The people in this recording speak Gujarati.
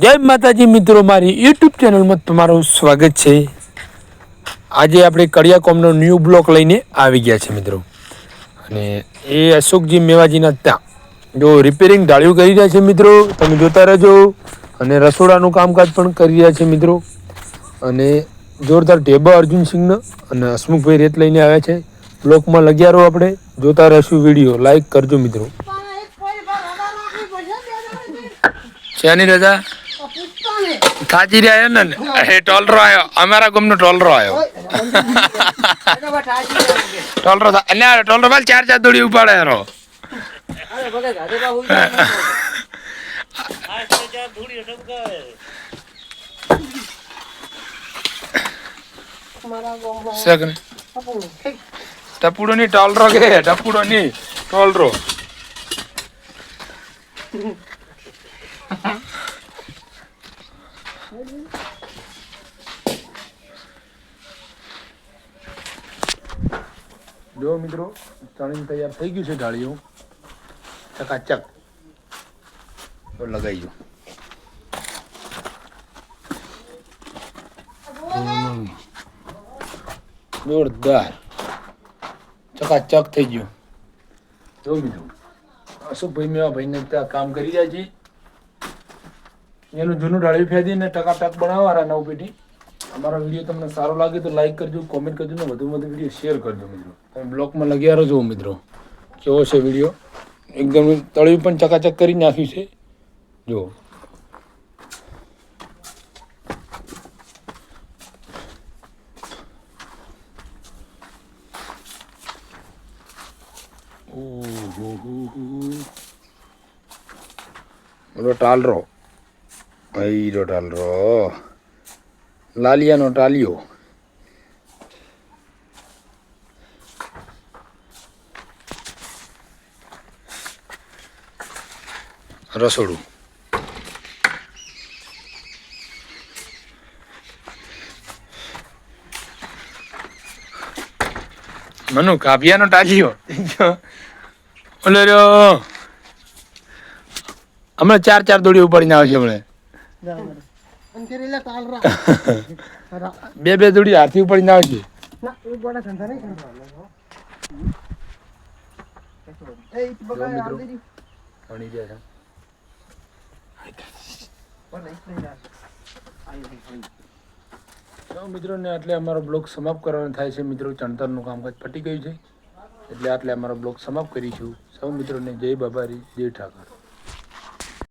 જય માતાજી મિત્રો મારી યુટ્યુબ ચેનલમાં તમારું સ્વાગત છે. આજે આપણે કડિયા કોમનો ન્યૂ બ્લોક લઈને આવી ગયા છે મિત્રો. અને એ અશોકજી મેવાજીના ત્યાં જો રિપેરિંગ ઢાળ્યું કરી રહ્યા છે મિત્રો. તમે જોતા રહેજો. અને રસોડાનું કામકાજ પણ કરી રહ્યા છે મિત્રો. અને જોરદાર ઢેબા અર્જુનસિંહનો અને હસમુખભાઈ રેત લઈને આવ્યા છે. બ્લોકમાં લગ્યા રહો આપણે. જોતા રહેશું વીડિયો. લાઈક કરજો મિત્રો. શેની રજા? થાચી રહ્યા ને એ ટોલરો આવ્યો અમારા ગામનો ટોલરો આવ્યો ટોલરો આ ટોલરો ભાઈ ચાર ચાર દોડી ઉપાડે એનો ટપુડો ની? ટોલરો કે ટપુડો ની ટોલરો. જો મિત્રો ચણી તૈયાર થઈ ગયું છે ઢાળીઓ ચકાચક તો લગાઈ દો. જોરદાર. ચકાચક થઈ ગયું. જો મિત્રો, અશોકભાઈ મેવા ભાઈને ત્યાં કામ કરી રહ્યા છે. એનું જૂનું ઢાળ્યું ફેદીને ટકાટક બનાવવાના નવ પેટી અમારો વીડિયો તમને સારો લાગે તો લાઈક કરજો કોમેન્ટ કરજો ને વધુ વધુ વીડિયો શેર કરજો મિત્રો. તમે બ્લોગમાં લગ્યા રહો છો મિત્રો. કેવો છે વીડિયો? એકદમ તળિયું પણ ચકાચક કરી નાખ્યું છે. જો. ટાલ ટાલરો હીરો ટાલરો લાલિયાનો ટાલિયો રસોડું. મનુ કાપિયાનો ટાલિયો ઓલો હમણાં ચાર ચાર દોડી ઉપાડીને આવશે હમણાં. બે બે જોડી હાથી ઉપાડીને આવશે ભણી ગયા મિત્રોને એટલે અમારો બ્લોગ સમાપ્ત કરવાનો થાય છે. મિત્રો ચણતરનું કામકાજ પટી ગયું છે. એટલે આટલે અમારો બ્લોગ સમાપ્ત કરીશું. સૌ મિત્રોને જય બાબારી જય ઠાકર.